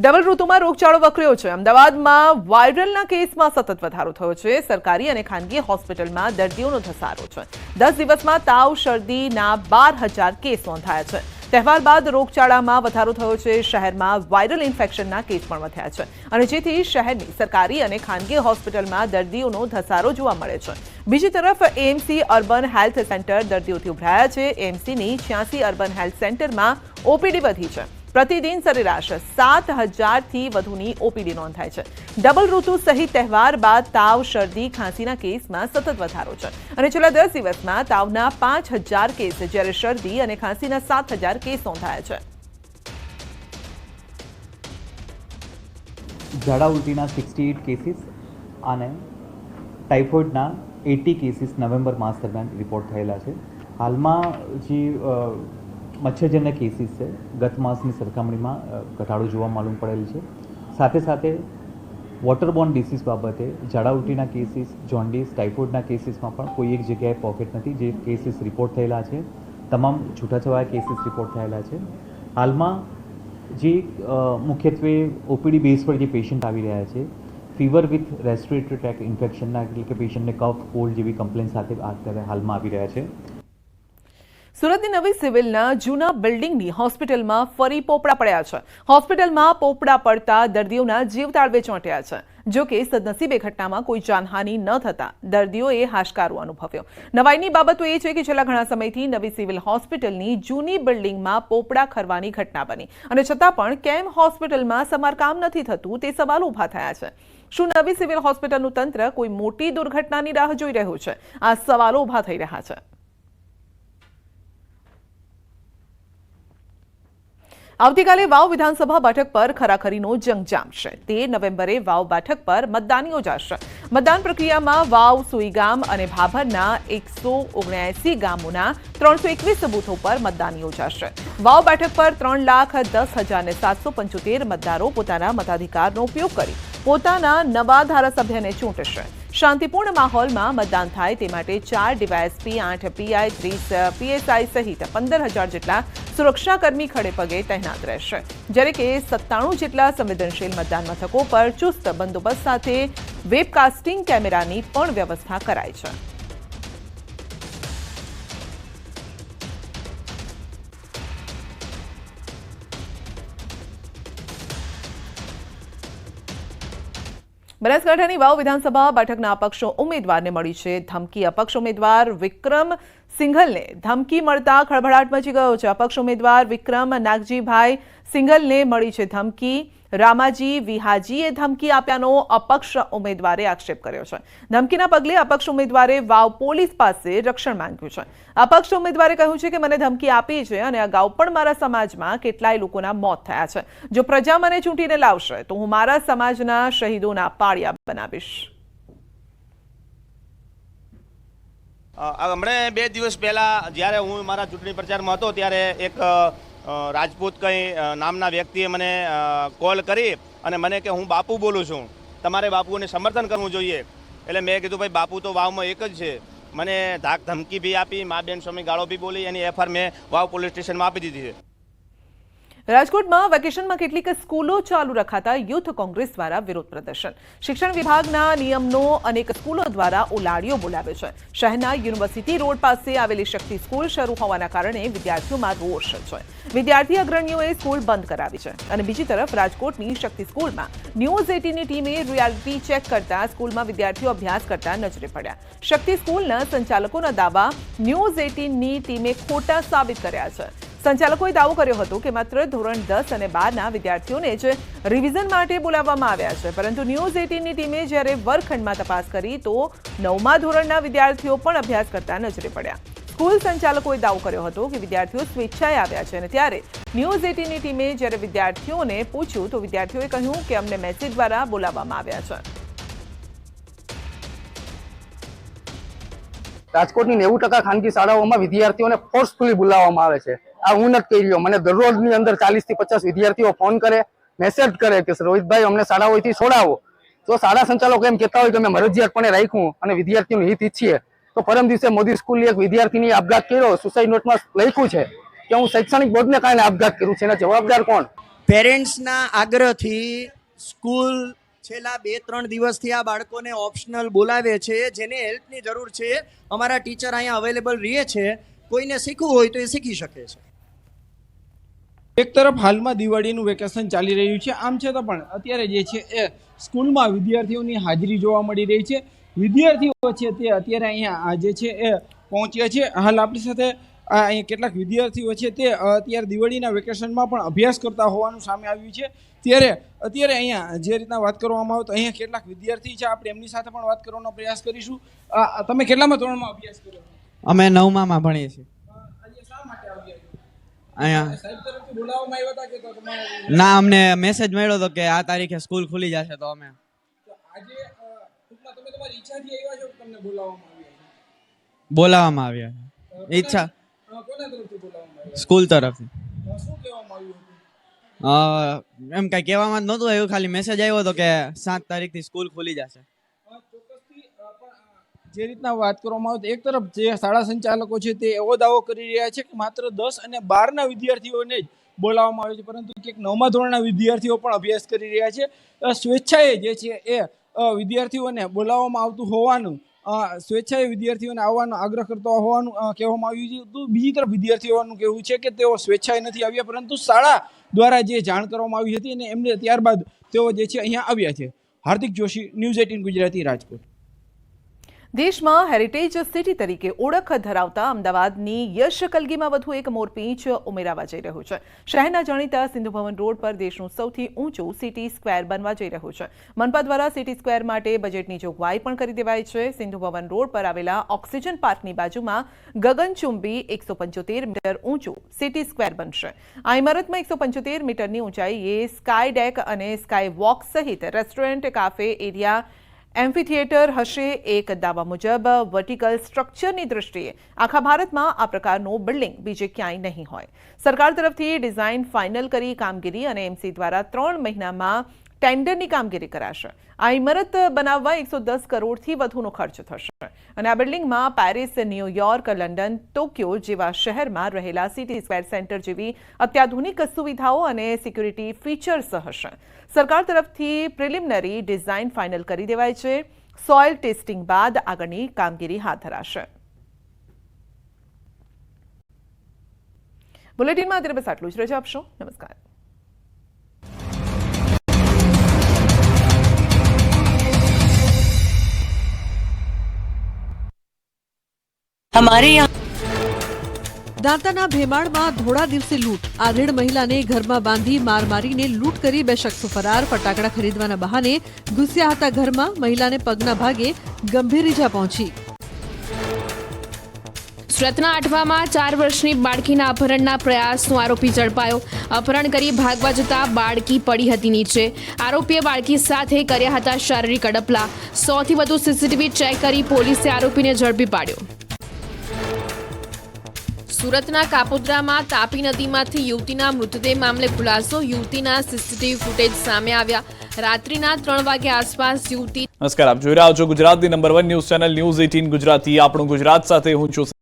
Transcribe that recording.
Double ઋતુમાં રોગચાળો વકર્યો છે. અમદાવાદમાં વાયરલના કેસમાં સતત વધારો થયો છે. સરકારી અને ખાનગી હોસ્પિટલમાં દર્દીઓનો ધસારો છે. દસ દિવસમાં તાવ, શરદીના બાર હજાર કેસ નોંધાયા છે. તહેવાર બાદ રોગચાળામાં વધારો થયો છે. શહેરમાં વાયરલ ઇન્ફેક્શનના કેસ પણ વધ્યા છે. અને જેથી શહેરની સરકારી અને ખાનગી હોસ્પિટલમાં દર્દીઓનો ધસારો જોવા મળે છે. બીજી તરફ એએમસી અર્બન હેલ્થ સેન્ટર દર્દીઓથી ઉભરાયા છે. એએમસીની છ્યાસી અર્બન હેલ્થ સેન્ટરમાં ઓપીડી વધી છે. પ્રતિદિન સરેરાશ સાત હજારથી વધુની ઓપીડી નોંધાય છે. ડબલ ઋતુ સહિત તહેવાર બાદ તાવ, શરદી, ખાંસીના કેસમાં સતત વધારો છે. અને છેલ્લા દસ દિવસમાં તાવના પાંચ હજાર કેસ જ્યારે શરદી અને ખાંસીના સાત હજાર કેસ નોંધાયા છે. ઝાડા ઉલટીના સિક્સટી એઇટ કેસીસ અને ટાઇફોઇડના એટી કેસીસ નવેમ્બર માસ દરમિયાન રિપોર્ટ થયેલા છે. હાલમાં જે મચ્છરજન્ય કેસીસ છે. ગત માસની સરખામણીમાં ઘટાડો જોવા માલુમ પડેલ છે. સાથે સાથે વોટરબોર્ન ડિસીઝ બાબતે ઝાડા ઉલટીના કેસીસ જોન્ડિસ ટાઇફોઇડના કેસીસમાં પણ કોઈ એક જગ્યાએ પોકેટ નથી. જે કેસીસ રિપોર્ટ થયેલા છે. તમામ છૂટાછવાયા કેસીસ રિપોર્ટ થયેલા છે. હાલમાં જે મુખ્યત્વે ઓપીડી બેઝ પર જે પેશન્ટ આવી રહ્યા છે ફીવર વિથ રેસ્પિરેટરી ટ્રેક ઇન્ફેક્શનના એટલે કે પેશન્ટને કફ કોલ્ડ જેવી કમ્પ્લેન સાથે અત્યારે હાલમાં આવી રહ્યા છે. સુરતની નવી સિવિલના જૂના બિલ્ડિંગની હોસ્પિટલમાં ફરી પોપડા પડ્યા છે. હોસ્પિટલમાં પોપડા પડતા દર્દીઓના જીવ તાળવે ચોંટ્યા છે. જો કે સદનસીબે ઘટનામાં કોઈ જાનહાનિ ન થતા દર્દીઓએ હાશકારો અનુભવ્યો. નવાઈની બાબતો એ છે કે છેલ્લા ઘણા સમયથી નવી સિવિલ હોસ્પિટલની જૂની બિલ્ડિંગમાં પોપડા ખરવાની ઘટના બની. અને છતાં પણ કેમ હોસ્પિટલમાં સમારકામ નથી થતું તે સવાલ ઊભા થયા છે. શું નવી સિવિલ હોસ્પિટલનું તંત્ર કોઈ મોટી દુર્ઘટનાની રાહ જોઈ રહ્યું છે? આ સવાલો ઊભા થઈ રહ્યા છે. આવતીકાલે વાવ વિધાનસભા બેઠક પર ખરાખરીનો જંગ જામશે તે નવેમ્બરે વાવ બેઠક પર મતદાન યોજાશે. મતદાન પ્રક્રિયામાં વાવ સુઈગામ અને ભાભરના એકસો ઓગણએસી ગામોના ત્રણસો એકવીસ બૂથો પર મતદાન યોજાશે. વાવ બેઠક પર ત્રણ લાખ દસ હજાર ને સાતસો પંચોતેર મતદારો પોતાના મતાધિકારનો ઉપયોગ કરી પોતાના નવા ધારાસભ્યને ચૂંટશે. શાંતિપૂર્ણ માહોલમાં મતદાન થાય તે માટે ચાર ડીવાયએસપી, આઠ પીઆઈ, ત્રીસ પીએસઆઈ સહિત પંદર હજાર જેટલા સુરક્ષાકર્મી ખડે પગે તહેનાત રહેશે. જ્યારે કે સત્તાણું જેટલા સંવેદનશીલ મતદાન મથકો પર ચુસ્ત બંદોબસ્ત સાથે વેબકાસ્ટિંગ કેમેરાની પણ વ્યવસ્થા કરાઈ છે. બનાસકાંઠાની વાવ વિધાનસભા બેઠકના અપક્ષ ઉમેદવારને મળી છે ધમકી. અપક્ષ ઉમેદવાર વિક્રમ સિંઘલને ધમકી મળતા ખળભળાટ મચી ગયો છે. અપક્ષ ઉમેદવાર વિક્રમ નાગજીભાઈ સિંઘલને મળી છે ધમકી. રામાજી વિહાજીએ ધમકી આપ્યાનો અપક્ષ ઉમેદવારે આક્ષેપ કર્યો છે. ધમકીના પગલે અપક્ષ ઉમેદવારે વાવ પોલીસ પાસે રક્ષણ માંગ્યું છે. અપક્ષ ઉમેદવારે કહ્યું છે કે મને ધમકી આપી છે અને અગાઉ પણ મારા સમાજમાં કેટલાય લોકોના મોત થયા છે. જો પ્રજા મને ચૂંટીને લાવશે, તો હું મારા સમાજના શહીદોના પાળિયા બનાવીશ. હમણે બે દિવસ પહેલાં જ્યારે હું મારા ચૂંટણી પ્રચારમાં હતો ત્યારે એક રાજપૂત કંઈ નામના વ્યક્તિએ મને કોલ કરી અને મને કે હું બાપુ બોલું છું. તમારે બાપુને સમર્થન કરવું જોઈએ. એટલે મેં કીધું, ભાઈ, બાપુ તો વાવમાં એક જ છે. મને ધાક ધમકી બી આપી, મા બેન, સ્વામી ગાળો બી બોલી. એની એફઆર મેં વાવ પોલીસ સ્ટેશનમાં આપી દીધી છે. રાજકોટમાં વેકેશનમાં કેટલીક સ્કૂલો ચાલુ રખાતા યુથ કોંગ્રેસ દ્વારા વિરોધ પ્રદર્શન. શિક્ષણ વિભાગના નિયમનો અનેક સ્કૂલો દ્વારા ઉલાડીઓ બોલાવે છે. શહેરના યુનિવર્સિટી રોડ પાસે આવેલી શક્તિ સ્કૂલ શરૂ હોવાના કારણે વિદ્યાર્થીઓમાં રોષ છે. વિદ્યાર્થી અગ્રણીઓએ સ્કૂલ બંધ કરાવી છે. અને બીજી તરફ રાજકોટની શક્તિ સ્કૂલમાં ન્યૂઝ એટીની ટીમે રિયાલિટી ચેક કરતા સ્કૂલમાં વિદ્યાર્થીઓ અભ્યાસ કરતા નજરે પડ્યા. શક્તિ સ્કૂલના સંચાલકોના દાવા ન્યૂઝ એટીનની ટીમે ખોટા સાબિત કર્યા છે. સંચાલકોએ દાવો કર્યો હતો કે માત્ર ધોરણ દસ અને બારના વિદ્યાર્થીઓને જ રિવિઝન માટે બોલાવવામાં આવ્યા છે. પરંતુ ન્યૂઝ એટીનની ટીમે જ્યારે વર્ગખંડમાં તપાસ કરી તો નવમા ધોરણના વિદ્યાર્થીઓ પણ અભ્યાસ કરતા નજરે પડ્યા. સ્કૂલ સંચાલકોએ દાવો કર્યો હતો કે વિદ્યાર્થીઓ સ્વેચ્છાએ આવ્યા છે અને ત્યારે ન્યૂઝ એટીનની ટીમે જ્યારે વિદ્યાર્થીઓને પૂછ્યું તો વિદ્યાર્થીઓએ કહ્યું કે અમને મેસેજ દ્વારા બોલાવવામાં આવ્યા છે. રાજકોટની નેવું ટકા ખાનગી શાળાઓમાં વિદ્યાર્થીઓને ફોર્સફુલી બોલાવવામાં આવે છે. આ હું નથી કહી રહ્યો. મને દરરોજની અંદર ચાલીસથી પચાસ વિદ્યાર્થીઓ ફોન કરે મેસેજ કરે કે રોહિતભાઈ, અમને શાળાઓથી છોડાવો. જો શાળા સંચાલકો એમ કહેતા હોય કે, અમે મરજિયાતપણે રાખ્યું અને વિદ્યાર્થીઓનું હિત ઈચ્છીએ. તો પરમ દિવસે મોદી સ્કૂલની એક વિદ્યાર્થીની આપઘાત કર્યો. સુસાઇડ નોટમાં લખ્યું છે કે, હું શૈક્ષણિક બોર્ડને કારણે આપઘાત કર્યું છે. એના જવાબદાર કોણ? પેરેન્ટ્સના આગ્રહથી સ્કૂલ છેલ્લા બે ત્રણ દિવસથી આ બાળકોને ઓપ્શનલ બોલાવે છે, જેને હેલ્પની જરૂર છે. અમારા ટીચર અહીંયા અવેલેબલ રહે છે. કોઈને શીખવું હોય તો એ શીખી શકે છે. એક તરફ હાલમાં દિવાળીનું વેકેશન ચાલી રહ્યું છે. આમ છતાં પણ અત્યારે જે છે એ સ્કૂલમાં વિદ્યાર્થીઓની હાજરી જોવા મળી રહી છે. વિદ્યાર્થીઓ છે તે અત્યારે અહીંયા આ જે છે એ પહોંચ્યા છે. હાલ આપણી સાથે આ અહીંયા કેટલાક વિદ્યાર્થીઓ છે તે અત્યારે દિવાળીના વેકેશનમાં પણ અભ્યાસ કરતા હોવાનું સામે આવ્યું છે. ત્યારે અત્યારે અહીંયા જે રીતના વાત કરવામાં આવે તો અહીંયા કેટલાક વિદ્યાર્થી છે આપણે એમની સાથે પણ વાત કરવાનો પ્રયાસ કરીશું. તમે કેટલામાં ધોરણમાં અભ્યાસ કર્યો? અમે નવમામાં ભણીએ છીએ. અહીંયા. ના અમને મેસેજ મળ્યો હતો કે આ તારીખે સ્કૂલ ખુલી જશે તો અમે. બોલાવવામાં આવ્યા? ઈચ્છા? સ્કૂલ તરફથી એમ કઈ કહેવામાં નહોતું આવ્યું ખાલી મેસેજ આવ્યો હતો કે સાત તારીખથી સ્કૂલ ખુલી જશે. જે રીતના વાત કરવામાં આવે એક તરફ જે શાળા સંચાલકો છે તે એવો દાવો કરી રહ્યા છે કે માત્ર દસ અને બારના વિદ્યાર્થીઓને જ બોલાવવામાં આવે છે, પરંતુ ક્યાંક નવમા ધોરણના વિદ્યાર્થીઓ પણ અભ્યાસ કરી રહ્યા છે. સ્વેચ્છાએ જે છે એ વિદ્યાર્થીઓને બોલાવવામાં આવતું હોવાનું સ્વેચ્છાએ વિદ્યાર્થીઓને આવવાનો આગ્રહ કરતો હોવાનું કહેવામાં આવ્યું છે. તો બીજી તરફ વિદ્યાર્થીઓનું કહેવું છે કે તેઓ સ્વેચ્છાએ નથી આવ્યા, પરંતુ શાળા દ્વારા જે જાણ કરવામાં આવી હતી અને એમને ત્યારબાદ તેઓ જે છે અહીંયા આવ્યા છે. Hardik Joshi, news eighteen Gujarati Rajkot. દેશમાં હેરિટેજ સિટી તરીકે ઓળખ ધરાવતા અમદાવાદની યશ કલગીમાં વધુ એક મોરપીંચ ઉમેરાવા જઈ રહ્યું છે. શહેરના જાણીતા સિંધુ ભવન રોડ પર દેશનું સૌથી ઊંચું સિટી સ્ક્વેર બનવા જઈ રહ્યું છે. મનપા દ્વારા સિટી સ્ક્વેર માટે બજેટની જોગવાઈ પણ કરી દેવાઈ છે. સિંધુ ભવન રોડ પર આવેલા ઓક્સિજન પાર્કની બાજુમાં ગગનચુંબી એકસો પંચોતેર મીટર ઊંચું સિટી સ્ક્વેર બનશે. આ ઇમારતમાં એકસો પંચોતેર મીટરની ઊંચાઈએ સ્કાય ડેક અને સ્કાય વોક સહિત restaurant cafe area amphitheatre હશે એક દાવા મુજબ. વર્ટિકલ સ્ટ્રક્ચરની દૃષ્ટિએ આખા ભારતમાં આ પ્રકારનું બિલ્ડિંગ બીજે ક્યાંય નહીં હોય. સરકાર તરફથી ડિઝાઇન ફાઇનલ કરી કામગીરી અને એમસી દ્વારા ત્રણ મહિનામાં ટેન્ડરની કામગીરી કરાશે. આ ઇમારત બનાવવા એકસો દસ કરોડથી વધુનો ખર્ચ થશે. અને આ બિલ્ડિંગમાં પેરિસ, ન્યૂયોર્ક, લંડન, ટોક્યો જેવા શહેરમાં રહેલા સિટી સ્ક્વેર સેન્ટર જેવી અત્યાધુનિક સુવિધાઓ અને સિક્યુરિટી ફીચર્સ હશે. સરકાર તરફથી પ્રિલિમિનરી ડિઝાઇન ફાઇનલ કરી દેવાય છે. સોઇલ ટેસ્ટિંગ બાદ આગળની કામગીરી હાથ ધરાશે. બુલેટિનમાં અત્યારે બસ આટલું જ. રજા આપશો. નમસ્કાર. हमारे यहाँ દાંતાના ભેમાળમાં ધોળા દિવસે લૂંટ આધેડ મહિલાને ઘરમાં બાંધી માર મારીને લૂંટ કરી બે શખ્સો ફરાર ફટાકડા ખરીદવાના બહાને ઘૂસ્યા હતા ઘરમાં મહિલાને પગના ભાગે ગંભીર ઈજા પહોંચી સુરતના આઠવામાં ચાર વર્ષની બાળકીના અપહરણના પ્રયાસનો આરોપી ઝડપાયો અપહરણ કરી ભાગવા જતા બાળકી પડી હતી નીચે આરોપીએ બાળકી સાથે કર્યા હતા શારીરિક અડપલા સોથી વધુ સીસીટીવી ચેક કરી પોલીસે આરોપીને ઝડપી પાડ્યો સુરતના કાપોદ્રામાં તાપી નદીમાંથી યુવતીના મૃતદેહ મામલે ખુલાસો યુવતીના સીસીટીવી ફૂટેજ સામે આવ્યા. રાત્રિના ત્રણ વાગે આસપાસ યુવતી નમસ્કાર, આપ જોઈ રહ્યા છો ગુજરાતની number one news channel news eighteen Gujarati. આપણું ગુજરાત સાથે હું છું